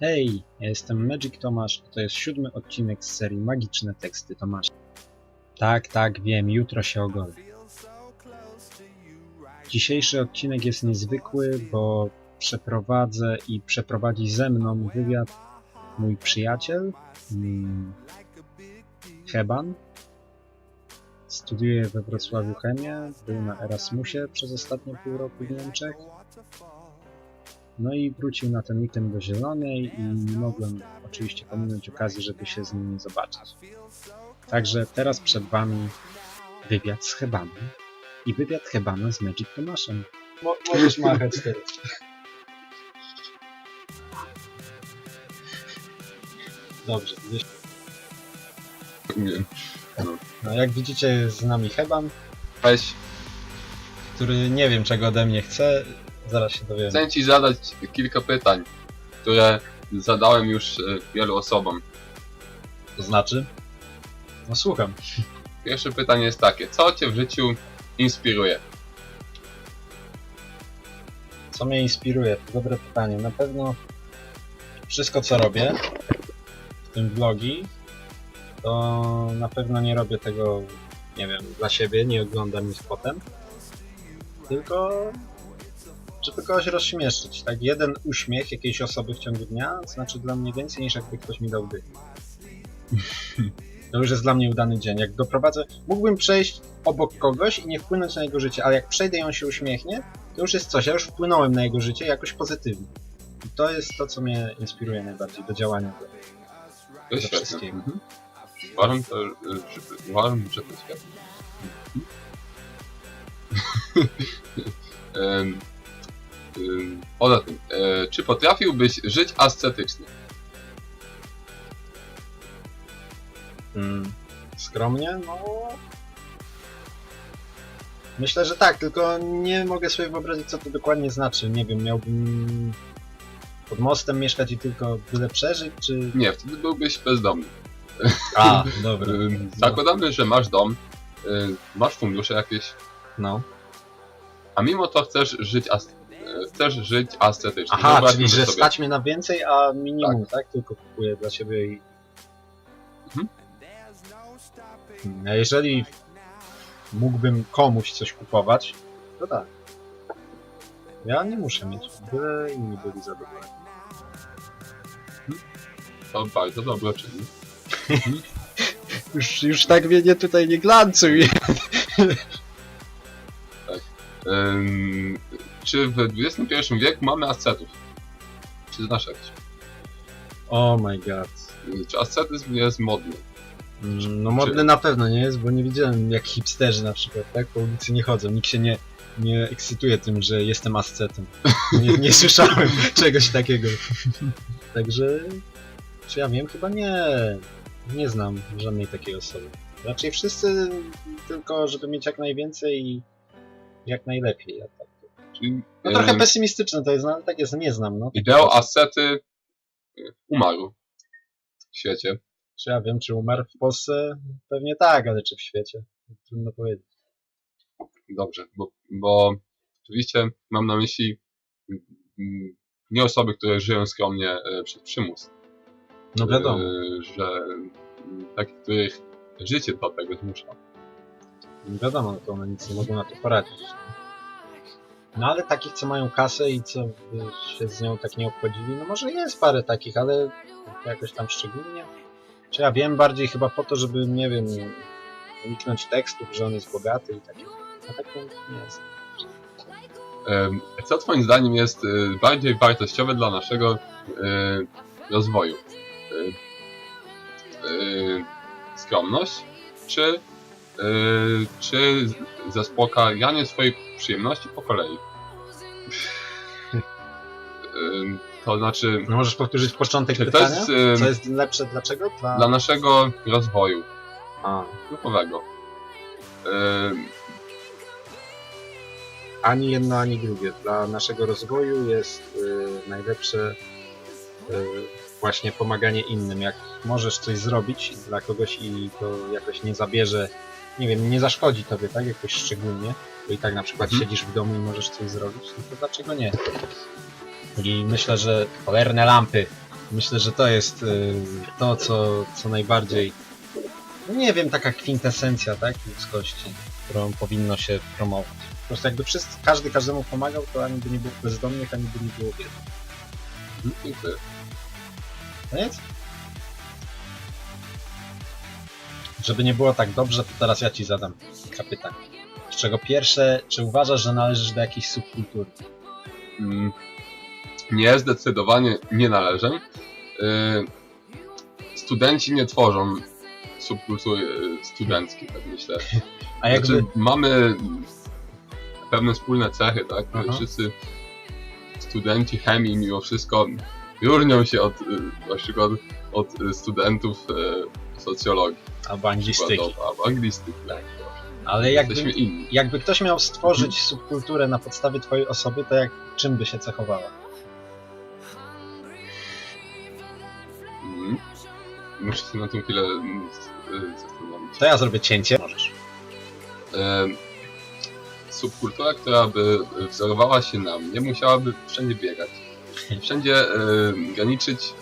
Hej, ja jestem Magic Tomasz, a to jest siódmy odcinek z serii Magiczne Teksty Tomasza. Tak, tak, wiem, jutro się ogolę. Dzisiejszy odcinek jest niezwykły, bo przeprowadzę i przeprowadzi ze mną wywiad mój przyjaciel, mm, Heban. Studiuje we Wrocławiu chemię, był na Erasmusie przez ostatnie pół roku w Niemczech. No i wrócił na ten weekend do Zielonej i nie mogłem oczywiście pominąć okazji, żeby się z nim zobaczyć. Także teraz przed Wami wywiad z Hebanem i wywiad Hebana z Magic Tomaszem. Mo- możesz machać teraz. Dobrze, gdzieś... No jak widzicie jest z nami Heban, Weź, który nie wiem czego ode mnie chce, zaraz się dowiemy. chcę ci zadać kilka pytań, które zadałem już e, wielu osobom. To znaczy? No słucham. Pierwsze pytanie jest takie, co cię w życiu inspiruje? Co mnie inspiruje? To dobre pytanie. Na pewno wszystko co robię, w tym vlogi, to na pewno nie robię tego, nie wiem, dla siebie, nie oglądam ich potem, tylko żeby kogoś rozśmieszyć. Tak, jeden uśmiech jakiejś osoby w ciągu dnia znaczy dla mnie więcej niż jakby ktoś mi dał dych. To już jest dla mnie udany dzień. Jak doprowadzę, mógłbym przejść obok kogoś i nie wpłynąć na jego życie, ale jak przejdę i on się uśmiechnie, to już jest coś. Ja już wpłynąłem na jego życie jakoś pozytywnie. I to jest to, co mnie inspiruje najbardziej do działania. To Do jest świetne. wszystkiego. Mhm. Uważam, to, że, uważam, że to świetne. Em, em, Poza tym, e, czy potrafiłbyś żyć ascetycznie? Mm, skromnie? No. Myślę, że tak, tylko nie mogę sobie wyobrazić, co to dokładnie znaczy. Nie wiem, miałbym pod mostem mieszkać i tylko byle przeżyć, czy. Nie, wtedy byłbyś bezdomny. A, dobra. Zakładamy, że masz dom, e, masz fundusze jakieś, No. a mimo to chcesz żyć as- e, chcesz żyć ascetycznie. Aha, czyli że sobie. stać mnie na więcej, a minimum, tak? Tylko kupuję dla siebie i. Mhm. Hmm, A jeżeli mógłbym komuś coś kupować, to tak. Ja nie muszę mieć, byle inni byli zadowoleni. To bardzo dobry czynnik. Już, już tak mnie nie tutaj nie glancuj. Ym, czy w XXI wieku mamy ascetów? Czy znasz jakiś? Oh my god. Czy ascetyzm jest modny? Mm, No modny na pewno nie jest, bo nie widziałem jak hipsterzy na przykład, tak? Po ulicy nie chodzą, nikt się nie, nie ekscytuje tym, że jestem ascetem. Nie, nie słyszałem czegoś takiego. Także, czy ja wiem? Chyba nie. Nie znam żadnej takiej osoby. Raczej wszyscy tylko, żeby mieć jak najwięcej i jak najlepiej. Tak. Czyli No trochę ym, pesymistyczne to jest, no ale tak jest, nie znam, no. ideał ascety y, umarł w świecie. Czy ja wiem, czy umarł w Polsce? Pewnie tak, ale czy w świecie? Trudno powiedzieć. Dobrze, bo, bo oczywiście mam na myśli mm, nie osoby, które żyją skromnie e, przez przymus. No wiadomo. E, Że mm, takich, których życie do tego zmusza. Wiadomo, no to one nic nie mogą na to poradzić. No ale takich, co mają kasę i co się z nią tak nie obchodzili, no może jest parę takich, ale jakoś tam szczególnie. Czy ja wiem bardziej chyba po to, żeby, nie wiem, uniknąć tekstów, że on jest bogaty i takie. A tak to nie jest. Co Twoim zdaniem jest e, bardziej wartościowe dla naszego e, rozwoju? E, Skromność czy, czy zaspokajanie swojej przyjemności po kolei? Em, To znaczy No możesz powtórzyć początek Czy to pytania? jest, em, Co jest lepsze dlaczego? Dla... dla naszego rozwoju A, duchowego. Ani jedno, ani drugie. Dla naszego rozwoju jest najlepsze właśnie pomaganie innym. Jak możesz coś zrobić dla kogoś i to jakoś nie zabierze, nie wiem, nie zaszkodzi tobie, tak? Jakoś szczególnie, bo i tak na przykład Mhm. siedzisz w domu i możesz coś zrobić, no to dlaczego nie? I myślę, że cholerne lampy. Myślę, że to jest y, to, co, co najbardziej, no nie wiem, taka kwintesencja, tak, ludzkości, którą powinno się promować. Po prostu jakby wszyscy, każdy każdemu pomagał, to ani by nie było bezdomnych, ani by nie było biednych. Dziękuję. Koniec? Żeby nie było tak dobrze, to teraz ja ci zadam kilka pytań. Z czego pierwsze, czy uważasz, że należysz do jakiejś subkultury? Mm, Nie, zdecydowanie nie należę. Y, Studenci nie tworzą subkultury y, studenckiej, tak myślę. A jakby, Znaczy, mamy pewne wspólne cechy, tak? Aha. Wszyscy studenci chemii mimo wszystko różnią się od, y, na przykład od y, studentów y, socjologii albo anglistyki. albo anglistyki. Tak. Ale jakby, jakby ktoś miał stworzyć subkulturę na podstawie twojej osoby, to jak, czym by się cechowała? Mhm. Muszę się na tym chwilę mm, z- y, zastanowić. To ja zrobię cięcie. Możesz. Subkultura, która by wzorowała się na mnie, musiałaby wszędzie biegać. Wszędzie e, graniczyć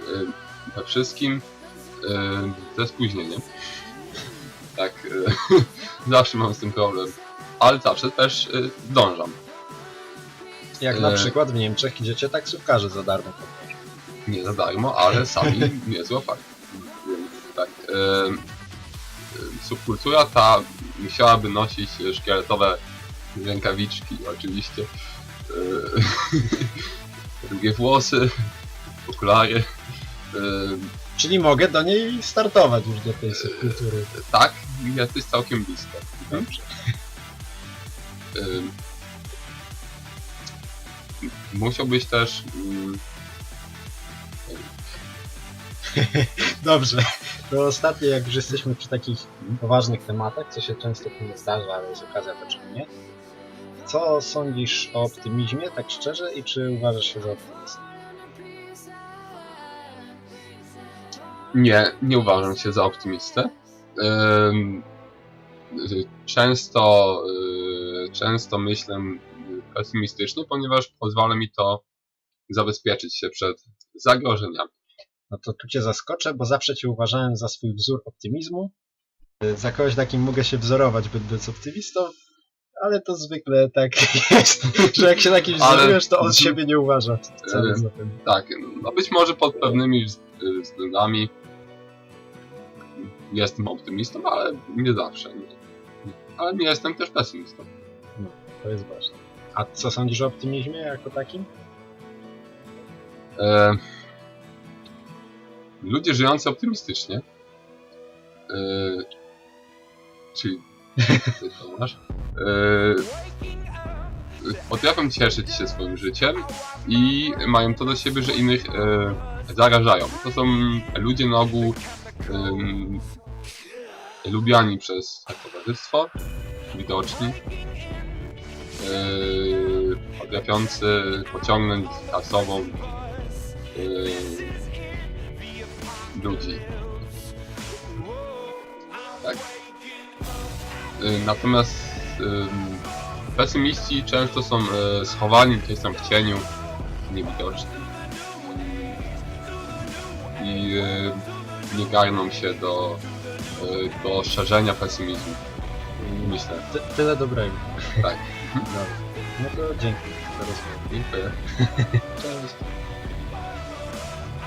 e, we wszystkim ze spóźnieniem. Tak, e, zawsze mam z tym problem. Ale zawsze też e, dążam. Jak na E. przykład w Niemczech idziecie taksówkarze za darmo. Nie za darmo, ale sami nie złapali. Tak. Subkultura ta musiałaby nosić szkieletowe rękawiczki, oczywiście. Długie włosy, okulary. Czyli mogę do niej startować już do tej subkultury. tak, jesteś całkiem blisko. Dobrze. E, musiałbyś też. mm, Dobrze. To ostatnie, jak już jesteśmy przy takich poważnych tematach, co się często tu nie zdarza, ale jest okazja, to czemu nie? Co sądzisz o optymizmie, tak szczerze, i czy uważasz się za optymistę? Nie, nie uważam się za optymistę. Ym, y, Często, y, często myślę pesymistycznie, ponieważ pozwala mi to zabezpieczyć się przed zagrożeniami. No to tu cię zaskoczę, bo zawsze cię uważałem za swój wzór optymizmu. Y, Za kogoś takim mogę się wzorować, będąc optymistą, ale to zwykle tak jest, że jak się takim wzorujesz, to on siebie nie uważa Y, tym. Tak, no być może pod pewnymi wz- y, względami jestem optymistą, ale nie zawsze. Ale nie jestem też pesymistą. To jest ważne. A co sądzisz o optymizmie jako takim? E, ludzie żyjący optymistycznie, e, czyli ty to masz, e, potrafią cieszyć się swoim życiem i mają to do siebie, że innych e, zarażają. To są ludzie na ogół em, lubiani przez towarzystwo, widoczni, e, potrafiący pociągnąć za sobą yy, ludzi. Tak. Yy, natomiast yy, pesymiści często są yy, schowani gdzieś tam w cieniu, niewidoczni. I yy, nie garną się do, yy, do szerzenia pesymizmu. Myślę. Ty, tyle dobrego. Tak. Dobra. No to dzięki za rozmowę. Dziękuję. Cześć.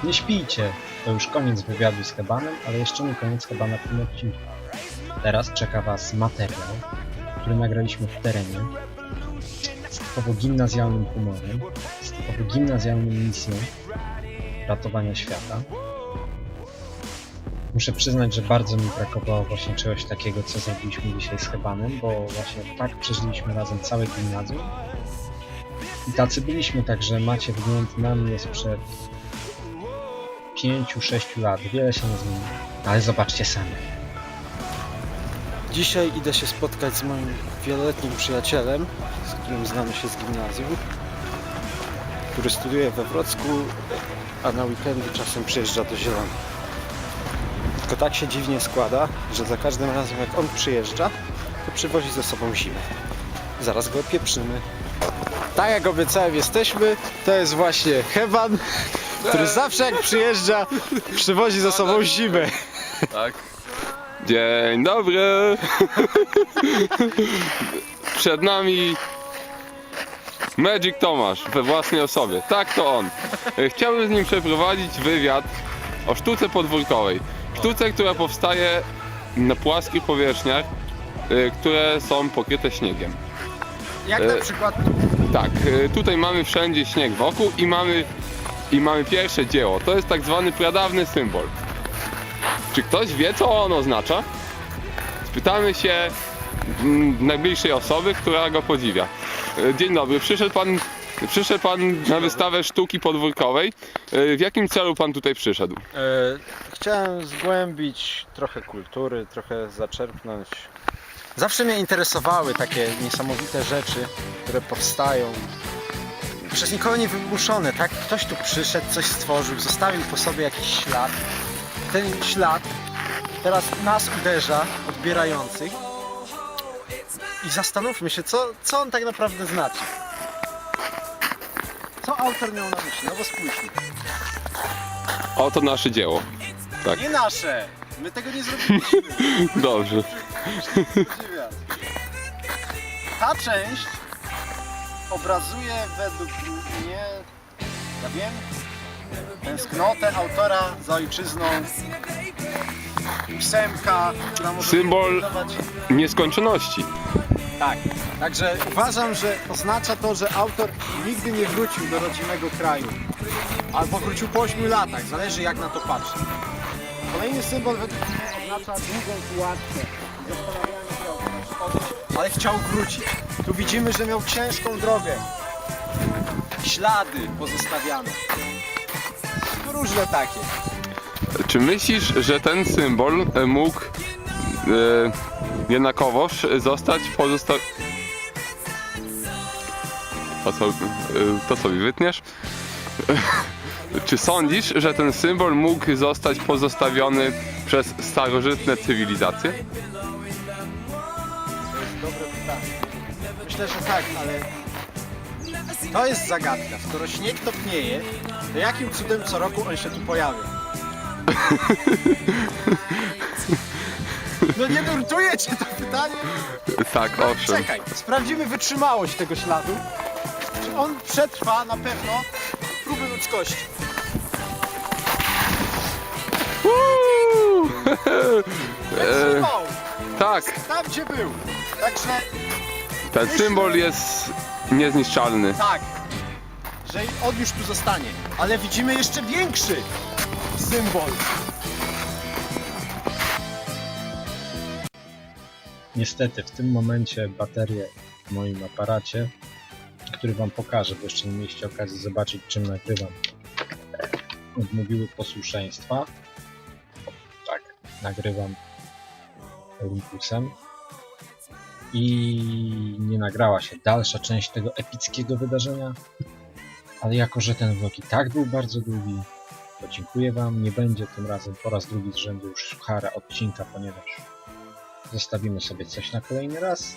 Nie śpijcie. To już koniec wywiadu z Hebanem, ale jeszcze nie koniec Hebana w tym odcinku. Teraz czeka Was materiał, który nagraliśmy w terenie z typowo gimnazjalnym humorem, z typowo gimnazjalną misją ratowania świata. Muszę przyznać, że bardzo mi brakowało właśnie czegoś takiego, co zrobiliśmy dzisiaj z Hebanem, bo właśnie tak przeżyliśmy razem całe gimnazjum. I tacy byliśmy, także macie wgląd na mnie sprzed 5-6 lat. Wiele się nie zmieniło. Ale zobaczcie sami. Dzisiaj idę się spotkać z moim wieloletnim przyjacielem, z którym znamy się z gimnazjum, który studiuje we Wrocku, a na weekendy czasem przyjeżdża do Zielonej. Tylko tak się dziwnie składa, że za każdym razem jak on przyjeżdża, to przywozi ze sobą zimę. Zaraz go pieprzymy. Tak jak obiecałem, jesteśmy. To jest właśnie Hewan. który zawsze jak przyjeżdża, przywozi ze sobą zimę. Tak. Dzień dobry. Przed nami Magic Tomasz we własnej osobie. Tak to on. Chciałbym z nim przeprowadzić wywiad o sztuce podwórkowej. Sztuce, która powstaje na płaskich powierzchniach, e, które są pokryte śniegiem. Jak na przykład Tak, e, tutaj mamy wszędzie śnieg wokół i mamy, i mamy pierwsze dzieło. To jest tak zwany pradawny symbol. Czy ktoś wie, co on oznacza? Spytamy się mm, najbliższej osoby, która go podziwia. E, Dzień dobry, przyszedł pan, przyszedł pan na wystawę sztuki podwórkowej. E, W jakim celu pan tutaj przyszedł? E, chciałem zgłębić trochę kultury, trochę zaczerpnąć. Zawsze mnie interesowały takie niesamowite rzeczy, które powstają. Przez nikogo nie wymuszone, tak? Ktoś tu przyszedł, coś stworzył, zostawił po sobie jakiś ślad. Ten ślad teraz nas uderza, odbierających. I zastanówmy się, co, co on tak naprawdę znaczy. Co autor miał na myśli? No bo spójrzmy. Oto nasze dzieło. Tak, Nie nasze! My tego nie zrobiliśmy. dobrze. Podziwiam. Ta część obrazuje według mnie, ja wiem, tęsknotę autora za ojczyzną. Ósemka, która może Symbol-. Nieskończoności. Tak. Także uważam, że oznacza to, że autor nigdy nie wrócił do rodzimego kraju. Albo wrócił po 8 latach, zależy jak na to patrzy. Kolejny symbol według mnie oznacza długą pułapkę. Się o tym, ale chciał wrócić. Tu widzimy, że miał ciężką drogę. Ślady pozostawiane. Różne takie. Czy myślisz, że ten symbol e, mógł e, jednakowoż zostać pozostawiony? To co, e, to co mi wytniesz? Czy sądzisz, że ten symbol mógł zostać pozostawiony przez starożytne cywilizacje? To jest dobre pytanie. Myślę, że tak, ale to jest zagadka. Skoro śnieg topnieje, to jakim cudem co roku on się tu pojawia? No nie nurtuje cię to pytanie? Tak, owszem. Czekaj, sprawdzimy wytrzymałość tego śladu. Czy on przetrwa na pewno próby ludzkości? Uuu! E, Wytrzymał! tak, Tam gdzie był. Także ten symbol jest niezniszczalny. tak, że on już tu zostanie. Ale widzimy jeszcze większy symbol. Niestety w tym momencie baterie w moim aparacie, który wam pokażę, bo jeszcze nie mieliście okazji zobaczyć czym nagrywam, odmówiły posłuszeństwa. Tak, nagrywam Olympusem i nie nagrała się dalsza część tego epickiego wydarzenia, ale jako, że ten vlog i tak był bardzo długi, to dziękuję wam. Nie będzie tym razem po raz drugi z rzędu już suchara odcinka, ponieważ Zostawimy sobie coś na kolejny raz.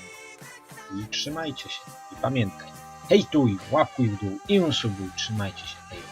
I trzymajcie się. I pamiętaj. Hejtuj, łapkuj w dół i usubuj. Trzymajcie się. Hej.